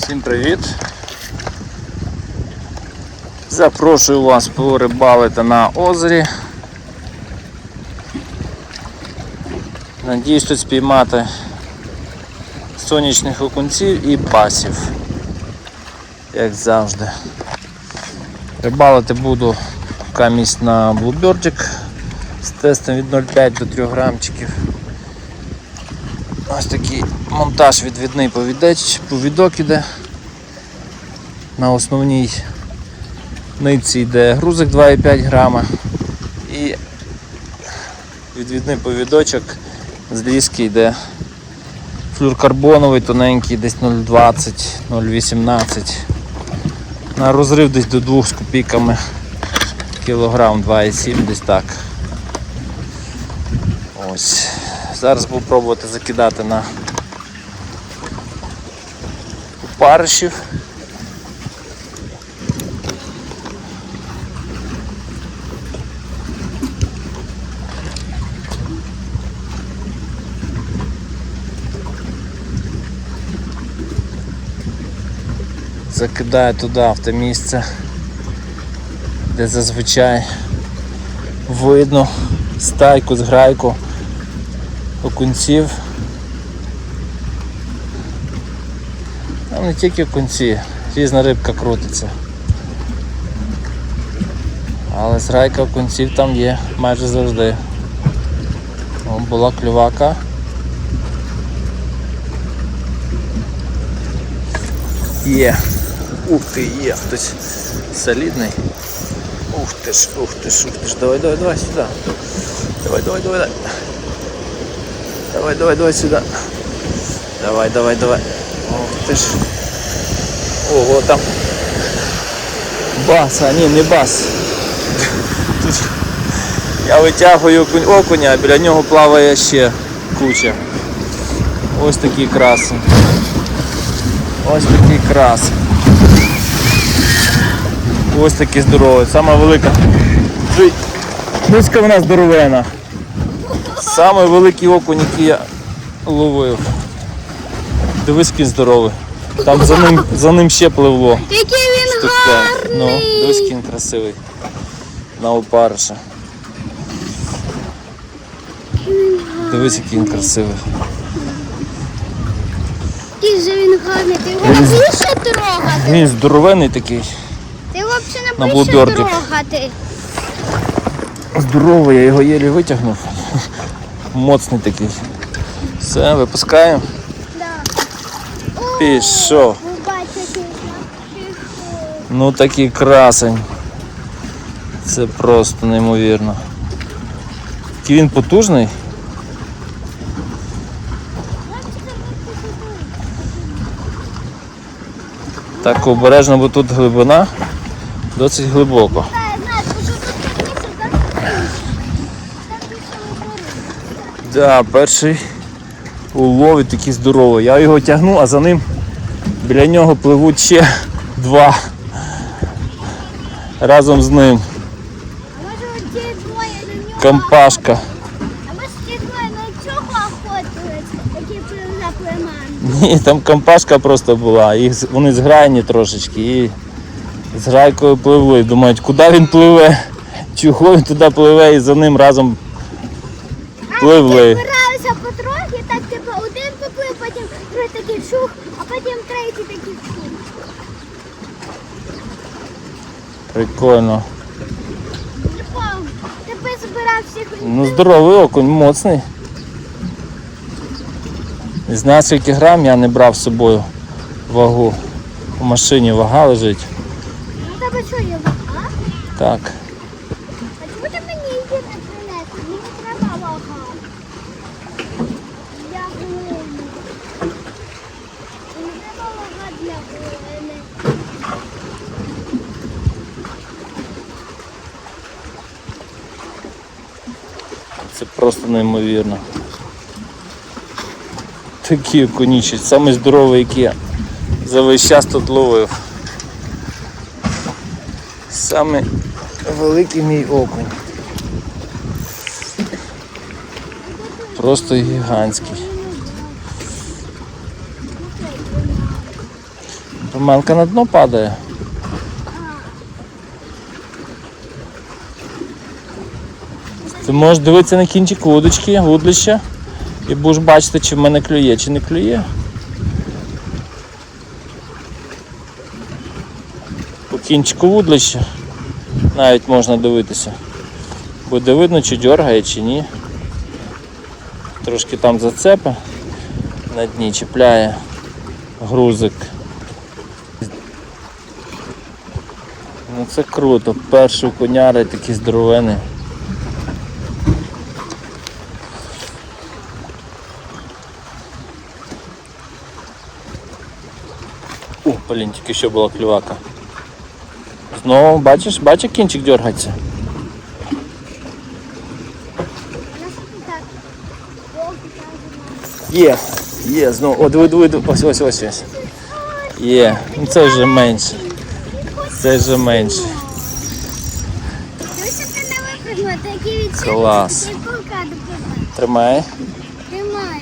Всім привіт! Запрошую вас порибалити на озері. Надіюсь тут спіймати сонячних окунців і пасів, як завжди. Рибалити буду камість на блуберджик з тестом від 0,5 до 3 грамчиків. Ось такий монтаж відвідний повідеч, повідок іде. На основній нитці йде грузик 2,5 грама і відвідний повідочок з ліски йде флюркарбоновий тоненький, десь 0,20, 0,18. На розрив десь до 2 з копійками кілограм 2,7 десь так. Ось. Зараз буду пробувати закидати на паришів. Закидаю туди в те місце, де зазвичай видно стайку з грайку окунців. Там не тільки окунці, різна рибка крутиться. Але зграйка окунців там є майже завжди. О, була клювака. Є. Ух ти, є хтось солідний. Ух ти ж, ух ти ж, ух ти ж, давай, давай, давай сюди. Давай, давай, давай, давай. Давай, давай, давай сюда. Давай, давай, давай. Ох ти ж. Ого, там. Бас, а ні, не бас. Тут я витягую окуня, а біля нього плаває ще куча. Ось такий красень. Ось такий красень. Ось такий здоровий. Сама велика. Дочка вона здоровена. Самий великий окунь, який я ловив. Дивись, який здоровий. Там за ним, за ним ще пливло. Який він Штук гарний! Ну, дивись, він красивий. На опариша. Дивись, який він красивий. Який же він гарний, ти його не боїшся трогати. Він здоровений такий. Ти його взагалі не блудердик. трогати. Здоровий, я його єлі витягнув. Моцний такий. Все, випускаємо. Пішов. Ну такий красень. Це просто неймовірно. Який він потужний. Так обережно, бо тут глибина досить глибоко. Та, я знаю, тому що тут так місяць так Да, перший улов і такий здоровий. Я його тягну, а за ним біля нього пливуть ще два. Разом з ним. Компашка. А може ті двоє на цього охотились, які плив за племан? Ні, там компашка просто була, їх вони зграйні трошечки і з грайкою пливли. Думають, куди він пливе, чого він туди пливе і за ним разом пливли. Збиралися потрохи, так типу один поплив, потім другий такий шух, а потім третій такий шух. Прикольно. Типу, тебе збирав всіх. Ну здоровий окунь, моцний. Не знаю скільки грам я не брав з собою вагу. У машині вага лежить. Ну тебе що є вага? Так. А чому ти мені її не принесли? Мені треба вага. Для глини. Мені треба вага для глини. Це просто неймовірно. Такі окунічі, самий здоровий, який я за весь час тут ловив. Саме великий мій окунь. Просто гігантський. Романка на дно падає. Ти можеш дивитися на кінчик вудочки, вудлища, і будеш бачити, чи в мене клює, чи не клює. По кінчику вудлища навіть можна дивитися. Буде видно, чи дергає, чи ні. Трошки там зацепи на дні чіпляє грузик. Ну це круто. Перший коняри такі здоровені. Блін, тільки що була клювака. Знову бачиш, бачиш, кінчик дергається. Є, є, знову. О, диви, диви, диви. Ось, ось, ось, ось. Є. Ну це вже менше. Це вже менше. Клас. Тримай. Тримаю.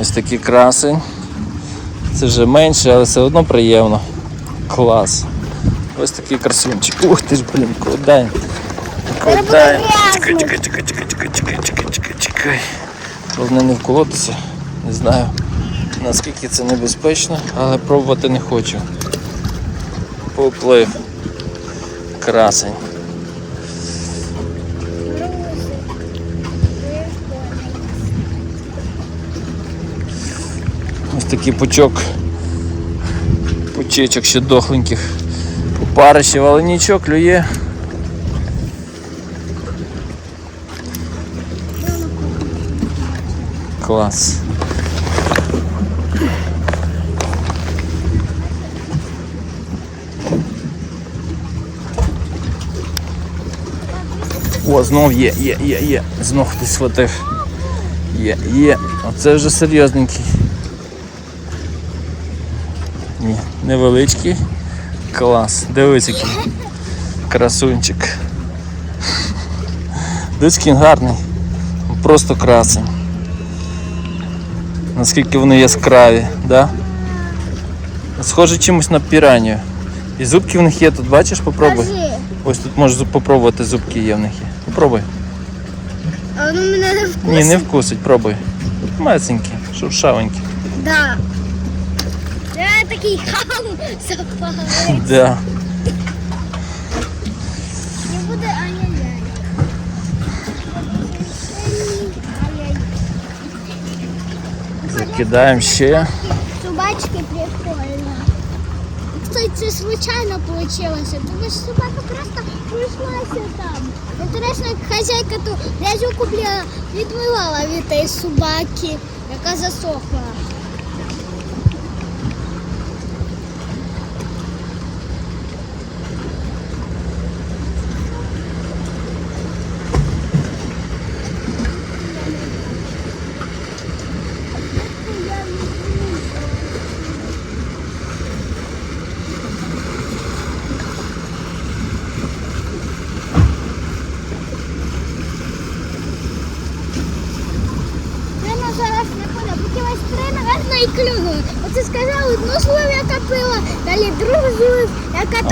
Ось такі краси. Це вже менше, але все одно приємно. Клас. Ось такий красунчик. Ух ти ж, блін, куди? Куди? Чекай, чекай, чекай, чекай, чекай, чекай, чекай, чекай, чекай. Головне не вколотися. Не знаю наскільки це небезпечно, але пробувати не хочу. Поплив. Красень. Такий пучок. Пучечок ще дохленьких. Опарищів, але нічого, клює. Клас. О, знов є, є, є, є. Знов хтось схватив. Є, є. Оце вже серйозненький. Невеличкий. Клас. Дивись який. Красунчик. Дивись, який він гарний. Просто красень. Наскільки вони яскраві, да? Схоже чимось на піранію. І зубки в них є тут, бачиш, попробуй. Ось тут можеш попробувати, зубки є в них є. Попробуй. А воно мене не вкусить? Ні, не вкусить, пробуй. Маценькі, шуршавенькі. Да. Я такий хам запалив. Да. Не буде ай-яй-яй. Ай-яй. Закидаємо ще. Собачки прикольно. Кстати, це случайно получилося, тому що собака просто прийшлася там. Інтересно, як хазяйка ту грязюку бля, відмивала від тієї собаки, яка засохла.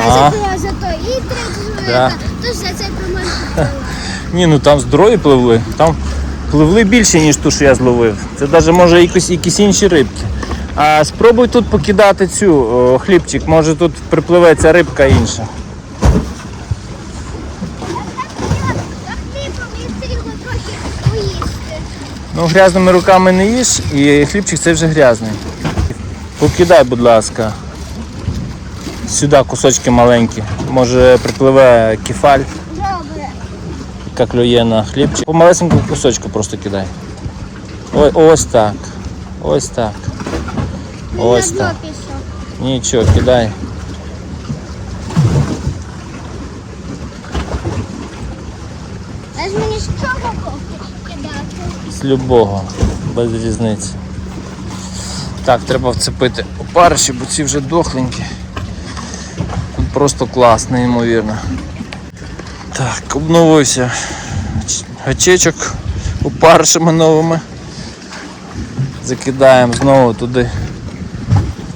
Ага. то, і Да. теж за цей приманку. Ні, ну там здорові пливли. Там пливли більше, ніж ту, що я зловив. Це навіть може якісь, якісь інші рибки. А спробуй тут покидати цю о, хлібчик, може тут припливе ця рибка інша. Ну, грязними руками не їж, і хлібчик це вже грязний. Покидай, будь ласка. Сюди кусочки маленькі. Може припливе кефаль, яка клює на хлібчик. По малесенькому кусочку просто кидай. Ой, ось так. Ось так. Ось так. Нічого, кидай. З мені з чого кидати? З любого, без різниці. Так, треба вцепити опариші, бо ці вже дохленькі. Просто клас, неймовірно. Так, обновився гачечок опаришами новими. Закидаємо знову туди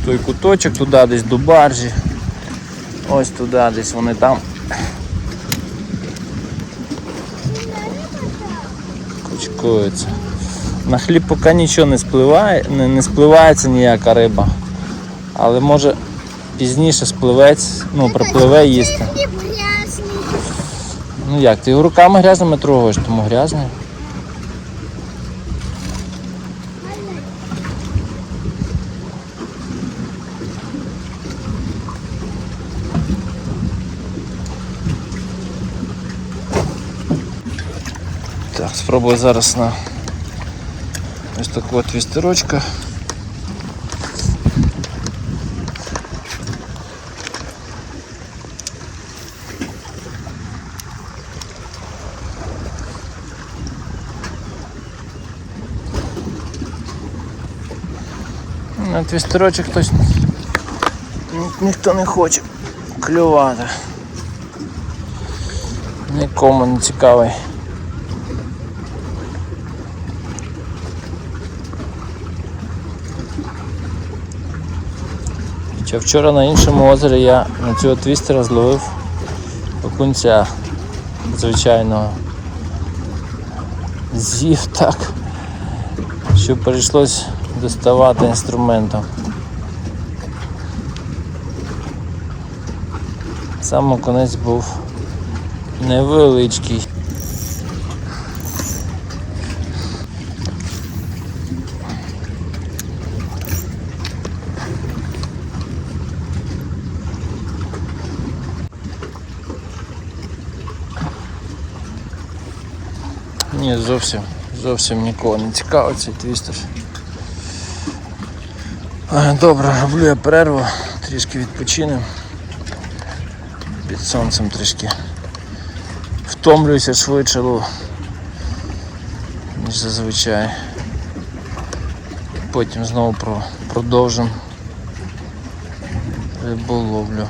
той куточок, туди десь до баржі. Ось туди десь вони там кучкуються. На хліб поки нічого не спливає, не, не спливається ніяка риба. Але може пізніше спливець, ну, пропливе їсти. Ну як, ти його руками грязними трогаєш, тому грязний. Так, спробую зараз на ось таку от вістерочку. Твістерочок хтось ні- ніхто не хоче клювати. Нікому не цікавий. Хоча вчора на іншому озері я на цього твістера зловив окунця звичайного. З'їв так, що прийшлось доставати інструментом. Сам окунець був невеличкий. Ні, зовсім, зовсім нікого не цікавить цей твістер. Е, Добре, роблю я перерву, трішки відпочинемо. Під сонцем трішки втомлююся швидше, ніж зазвичай. Потім знову продовжимо риболовлю.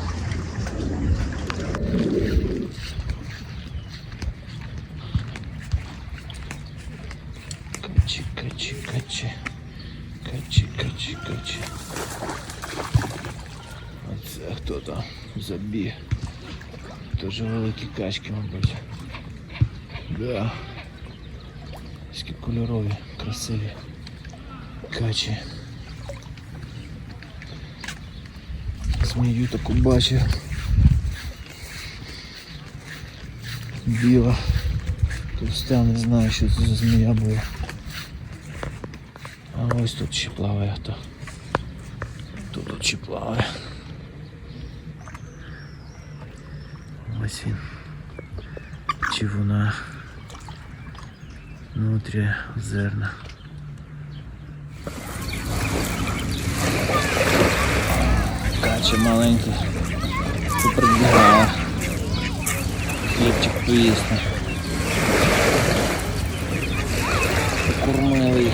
Великі качки, мабуть. Да. Такі кольорові, красиві качі. Змію таку бачив. Біла. Товста, не знаю, що це за змія була. А ось тут ще плаває хто. Тут ще плаває. Ось він. Чи вона внутрі зерна. Кача маленький. Поприбігала. Хлібчик поїсти. Кормили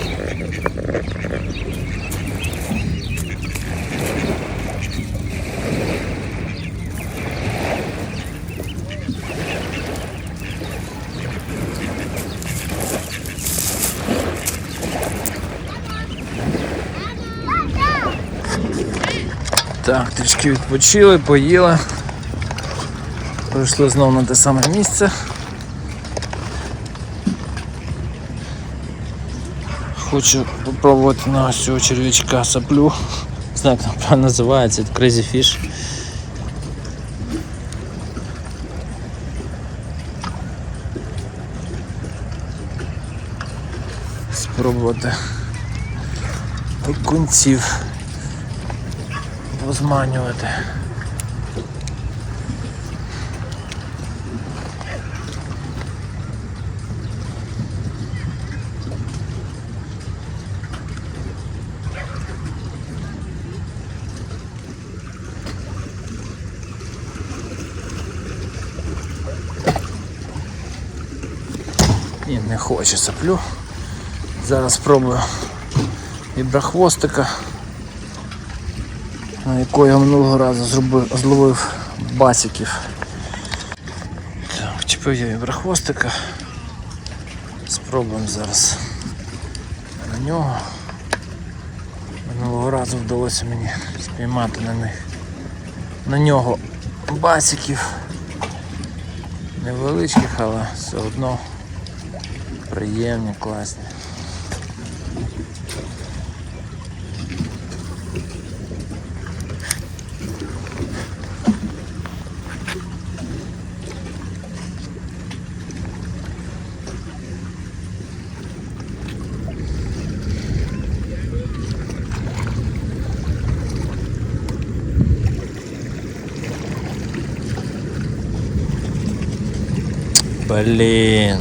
Так, трішки відпочили, поїли. Прийшли знову на те саме місце. Хочу попробувати на ось цього черв'ячка саплю. Не знаю, як там називається, це Crazy Fish. Спробувати окунців позманювати. Ні, не хоче саплю. Зараз спробую віброхвостика, на якого я минулого разу зробив, зловив басиків. Так, чіпив я віброхвостика. Спробуємо зараз на нього. Минулого разу вдалося мені спіймати на них. На нього басиків. Невеличких, але все одно приємні, класні. Блін.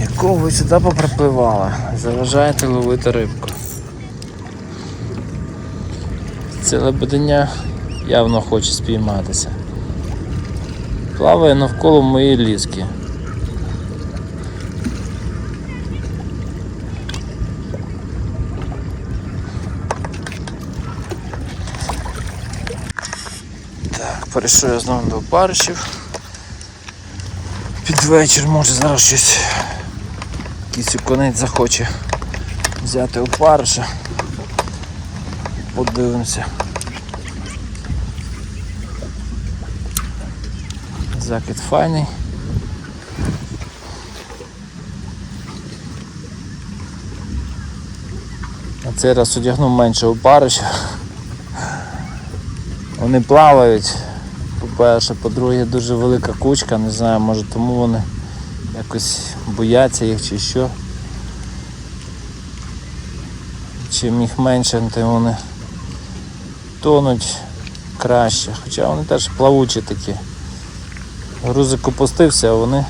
Якого ви сюди поприпливали? Заважаєте ловити рибку. Це лебеденя явно хоче спійматися. Плаває навколо моєї ліски. Перейшов я знову до опаришів. Під вечір може зараз щось якийсь оконець захоче взяти опариша. Подивимося. Закид файний. На цей раз одягнув менше опариша. Вони плавають. По-перше, по-друге, дуже велика кучка, не знаю, може тому вони якось бояться їх чи що. Чим їх менше, тим вони тонуть краще. Хоча вони теж плавучі такі. Грузик опустився, а вони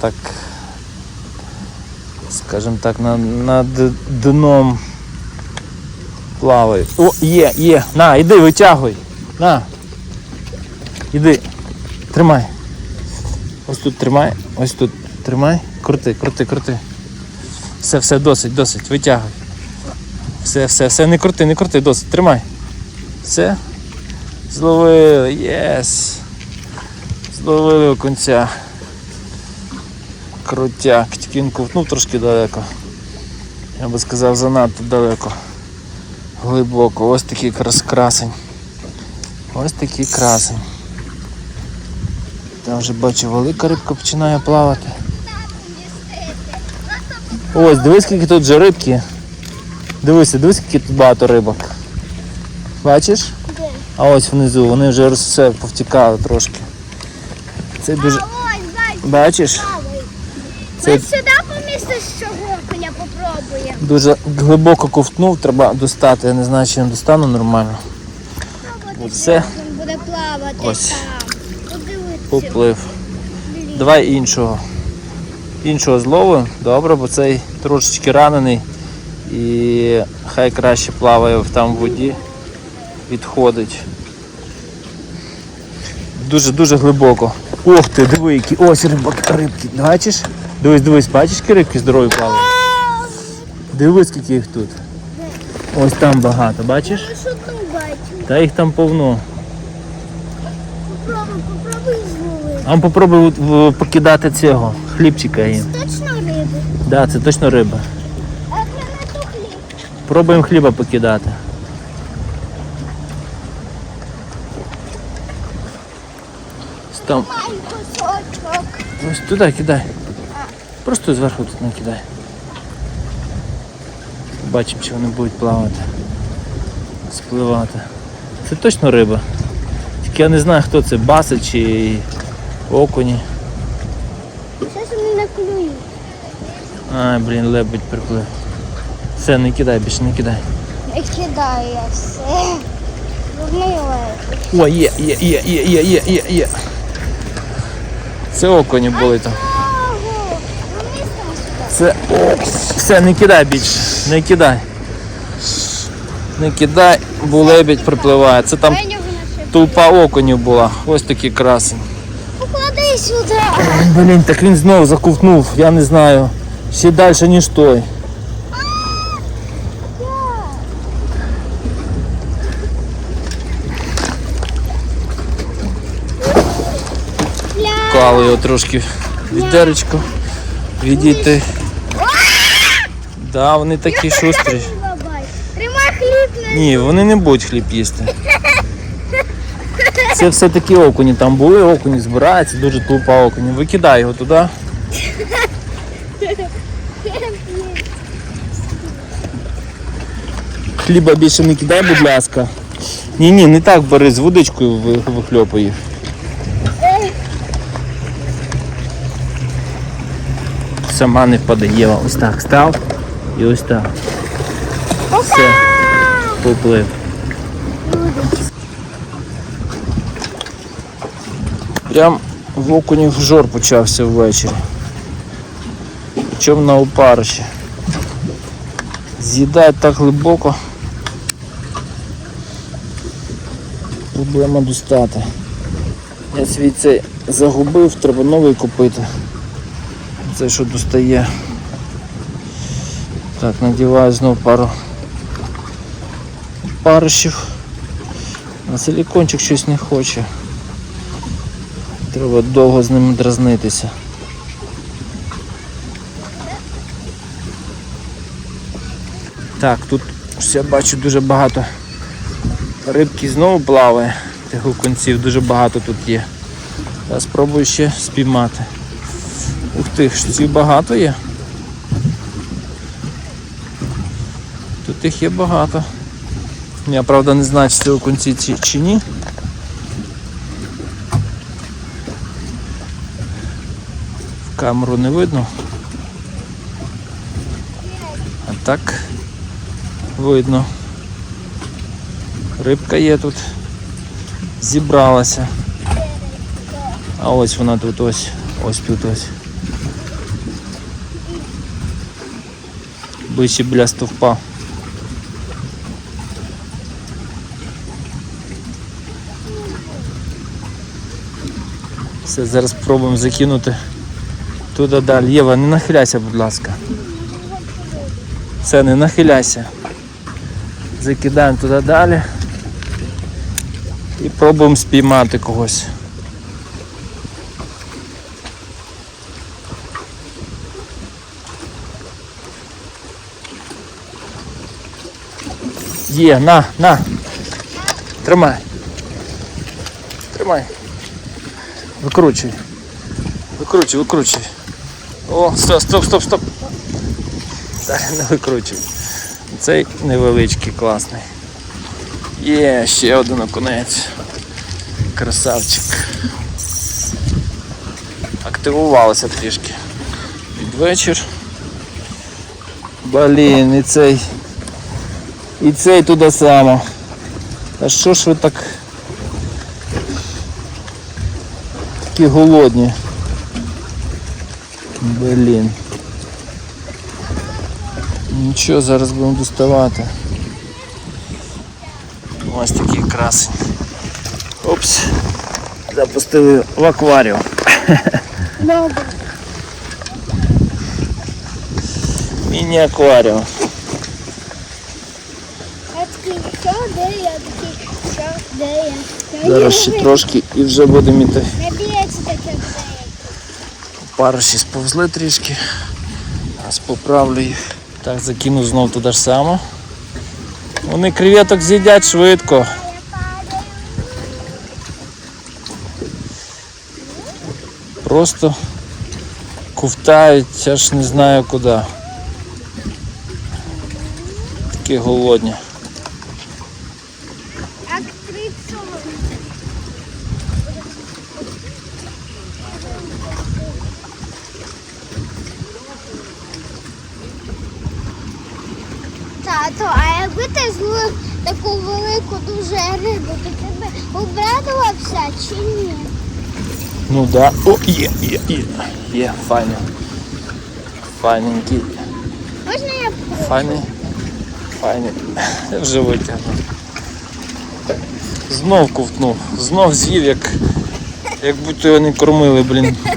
так, скажімо так, на, над дном плавають. О, є, є. На, іди, витягуй. На. Іди. Тримай. Ось тут тримай. Ось тут тримай. Крути, крути, крути. Все, все, досить, досить. Витягуй. Все, все, все, не крути, не крути, досить. Тримай. Все. Зловили. Єс. Зловили окунця. Крутяк. Тільки він ковтнув трошки далеко. Я би сказав, занадто далеко глибоко. Ось такий крас красень. Ось такий красень. Там вже бачу, велика рибка починає плавати. Ось, дивись, скільки тут вже рибки. Дивися, дивись, скільки тут багато рибок. Бачиш? А ось внизу, вони вже все повтікали трошки. Це дуже. Бачиш? Це Ось сюди помістиш цього окуня, попробуємо. дуже глибоко ковтнув, треба достати. Я не знаю, чи я достану нормально. Він буде плавати Ось. Поплив. Давай іншого. Іншого зловимо, добре, бо цей трошечки ранений і хай краще плаває в там в воді, відходить. Дуже-дуже глибоко. Ох ти, диви, які ось рибак, рибки. Бачиш? Дивись, дивись, бачиш, які рибки здорові плавають? Дивись, скільки їх тут. Ось там багато, бачиш? Та їх там повно. Попробуй, попробуй А попробуй от, покидати цього хлібчика їм. Точно. Да, це точно риба. А це не то хліб. Пробуємо хліба покидати. Там, ось туди кидай. Просто зверху тут накидай. Бачимо, чи вони будуть плавати. Спливати. Це точно риба. Тільки я не знаю, хто це, баси чи окуні. Щось вони не клюють. Ай, блін, лебедь приплив. Все, не кидай, більше не кидай. Не кидаю я все. О, є, є, є, є, є, є, є, є. Це окуні були там. Це. Все, не кидай більше. Не кидай. Не кидай, бо лебідь припливає. Це там тупа окунів була. Ось такі красені. Сюди. Блін, так він знову заковтнув, я не знаю. Ще далі, ніж той. Поклали його трошки відеречко. Відійти. Да, вони такі шустрі. Тримай хліб Ні, вони не будуть хліб їсти. Це все такі окуні. Там були окуні, збираються, дуже тупа окуні. Викидай його туди. Хліба більше не кидай, будь ласка. Ні, ні, не так бери з водичкою ви- вихльопуй їх. Сама не впаде Єва. Ось так став і ось так. Все, поплив. Прям в окунів жор почався ввечері. Причому на опариші. З'їдають так глибоко. Проблема достати. Я свій цей загубив, треба новий купити. Це що достає. Так, надіваю знову пару паришів. А силікончик щось не хоче. Треба довго з ними дразнитися. Так, тут я бачу дуже багато рибки знову плаває. Тих окунців дуже багато тут є. Я спробую ще спіймати. Ух ти, штів багато є. Тут їх є багато. Я правда не знаю, чи це окунці чи ні. Камеру не видно. А так видно. Рибка є тут. Зібралася. А ось вона тут ось. Ось тут ось. Ближче біля стовпа. Все, зараз спробуємо закинути туди далі. Єва, не нахиляйся, будь ласка. Все, не нахиляйся. Закидаємо туди далі. І пробуємо спіймати когось. Є, на, на. Тримай. Тримай. Викручуй. Викручуй, викручуй. О, стоп, стоп, стоп, стоп. Не викручуй. Цей невеличкий, класний. Є, ще один окунець. Красавчик. Активувалося трішки. Під вечір. Блін, і цей. І цей туди само. А що ж ви так такі голодні? Блін. Нічого, зараз будемо доставати. Ось такий красень. Опс. Запустили в акваріум. Міні-акваріум. Зараз ще трошки і вже будемо йти. Не б'ється таке де. Париші сповзли трішки. Зараз поправлю їх. Так, закину знов туди ж само. Вони креветок з'їдять швидко. Просто ковтають, аж не знаю куди. Такі голодні. А якби ти злив таку велику дуже рибу, то ти би обрадувався чи ні? Ну да. О, є, є, є. Є, файно. Файненький. Можна я попробую? Файний. Файний. Я вже витягнув. Знов ковтнув. Знов з'їв, як, як будто його не кормили, блін. Не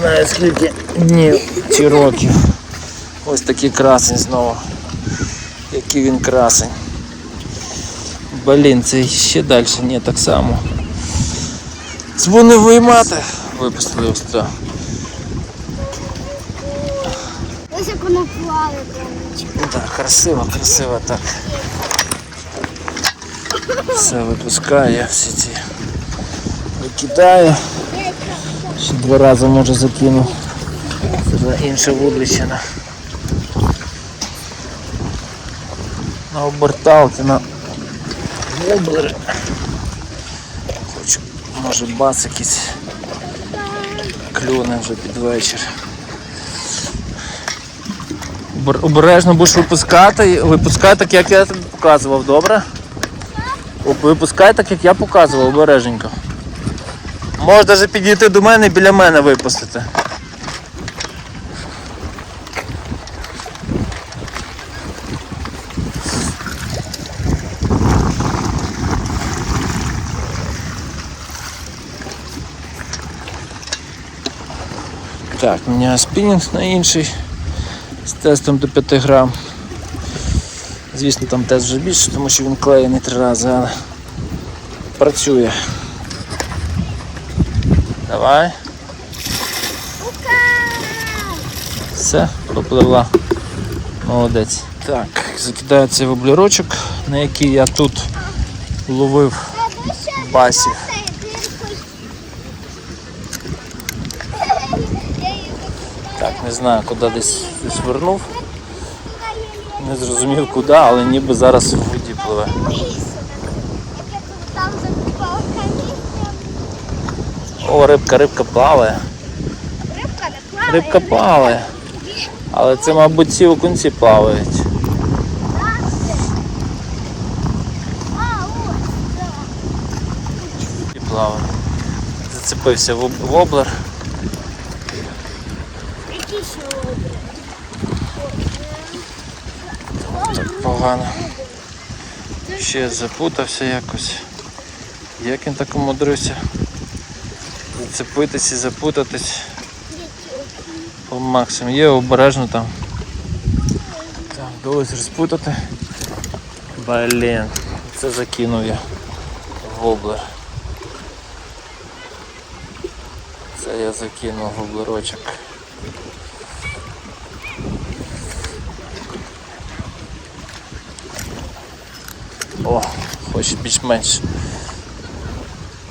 знаю скільки днів чи років. Ось такий красень знову. Який він красень. Блін, це ще далі, ні, так само. Дзвонив виймати. випустили ось це. Ось як воно плаває. Так, красиво, красиво так. Все випускає, всі ці викидаю. Ще два рази може закину. Це на інше на, оберталки, на воблери. Хочу, може бас якийсь клюне вже під вечір. Обережно будеш випускати, випускай так, як я тобі показував, добре? Випускай так, як я показував, обережненько. Можеш навіть підійти до мене і біля мене випустити. Так, міняю спінінг на інший з тестом до 5 грам. Звісно, там тест вже більше, тому що він клеєний три рази, але працює. Давай. Все, попливла. Молодець. Так, закидаю цей воблерочок, на який я тут ловив басів. Так, не знаю, куди десь свернув. Не зрозумів куди, але ніби зараз в воді пливе. О, рибка, рибка плаває. Рибка не плаває. Рибка плаває. Але це, мабуть, ці окунці плавають. І плаває. Зацепився воб- воблер. Які ще лобри? Так погано. Ще запутався якось. Як він так умудрився зацепитись і запутатись по максимуму. Є обережно там. Так, вдалося розпутати. Блін, це закинув я воблер. Це я закинув воблерочок. О, хоче більш-менш.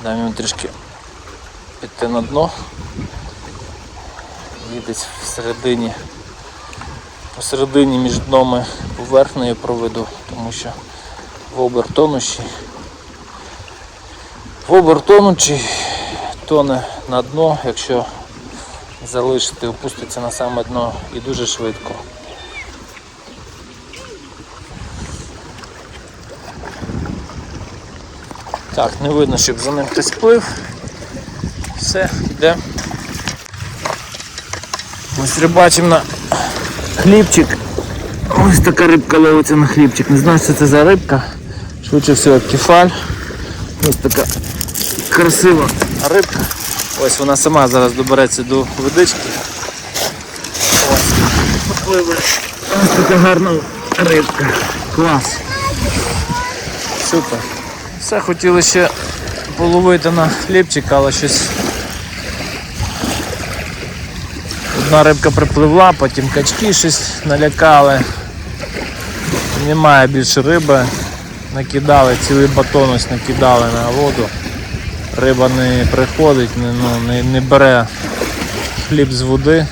Дам йому трішки піти на дно. І десь всередині, посередині між дном і поверхнею проведу, тому що вобер тонущий. Вобер тонучий, тоне на дно, якщо залишити, опуститься на саме дно і дуже швидко. Так, не видно, щоб за ним хтось плив. Все, йде. Ось рибачимо на хлібчик. Ось така рибка ловиться на хлібчик. Не знаю, що це за рибка. Швидше всього кефаль. Ось така красива рибка. Ось вона сама зараз добереться до водички. Ось. Ось така гарна рибка. Клас. Супер. Все хотіли ще половити на хлібчик, але щось. Одна рибка припливла, потім качки щось налякали. Немає більше риби. Накидали, цілий батон ось накидали на воду. Риба не приходить, не, ну, не, не бере хліб з води.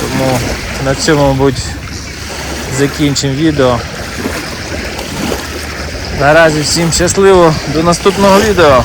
Тому на цьому, мабуть, закінчимо відео. Наразі всім щасливо, до наступного відео.